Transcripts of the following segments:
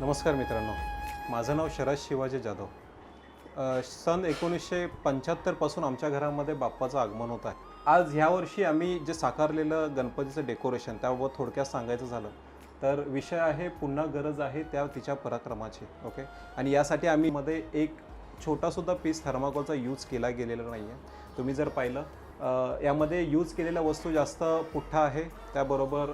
नमस्कार मित्रांनो. माझं नाव शरद शिवाजी जाधव. सन एकोणीसशे पंच्याहत्तरपासून आमच्या घरामध्ये बाप्पाचं आगमन होत आहे. आज ह्या वर्षी आम्ही जे साकारलेलं गणपतीचं डेकोरेशन त्याबाबत थोडक्यात सांगायचं झालं तर विषय आहे पुन्हा गरज आहे त्या तिच्या पराक्रमाची ओके? आणि यासाठी आम्ही मध्ये एक छोटासुद्धा पीस थर्माकोलचा यूज केला गेलेला नाही आहे तुम्ही जर पाहिलं यामध्ये यूज केलेल्या वस्तू जास्त पुठ्ठा आहे. त्याबरोबर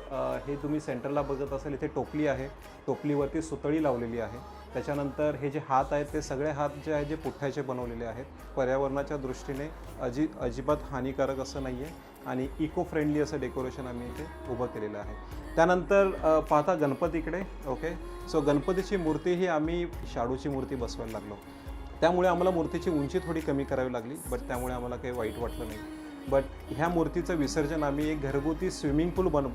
हे तुम्ही सेंटरला बघत असाल इथे टोपली आहे. टोपलीवरती सुतळी लावलेली आहे. त्याच्यानंतर हे जे हात आहेत ते सगळे हात जे आहे जे पुठ्ठ्याचे बनवलेले आहेत. पर्यावरणाच्या दृष्टीने अजि अजिबात हानिकारक असं नाही आहे आणि इको फ्रेंडली असं डेकोरेशन आम्ही इथे उभं केलेलं आहे. त्यानंतर पाहता गणपतीकडे ओके? सो गणपतीची मूर्ती ही आम्ही शाडूची मूर्ती बसवायला लागलो. त्यामुळे आम्हाला मूर्तीची उंची थोडी कमी करावी लागली बट त्यामुळे आम्हाला काही वाईट वाटलं नाही. बट ह्या मूर्तीचं विसर्जन आम्ही एक घरगुती स्विमिंग पूल बन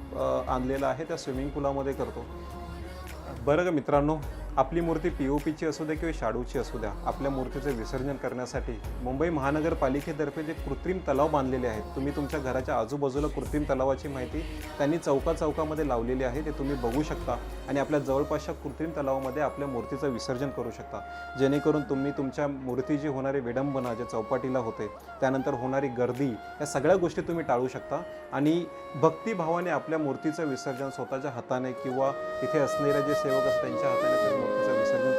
आणलेलं आहे. त्या स्विमिंग पूलामध्ये करतो. बरं का मित्रांनो? आपली मूर्ती पी ओ पीची असू द्या किंवा शाडूची असू द्या आपल्या मूर्तीचं विसर्जन करण्यासाठी मुंबई महानगरपालिकेतर्फे जे कृत्रिम तलाव बांधलेले आहेत तुम्ही तुमच्या घराच्या आजूबाजूला कृत्रिम तलावाची माहिती त्यांनी चौका चौकामध्ये लावलेली आहे ते तुम्ही बघू शकता आणि आपल्या जवळपासच्या कृत्रिम तलावामध्ये आपल्या मूर्तीचं विसर्जन करू शकता. जेणेकरून तुम्ही तुमच्या मूर्तीची होणारी विडंबना जे चौपाटीला होते त्यानंतर होणारी गर्दी या सगळ्या गोष्टी तुम्ही टाळू शकता आणि भक्तिभावाने आपल्या मूर्तीचं विसर्जन स्वतःच्या हाताने किंवा इथे असणारे जे सेवक असतात त्यांच्या हाताने तुम्ही मूर्तीचं विसर्जन करू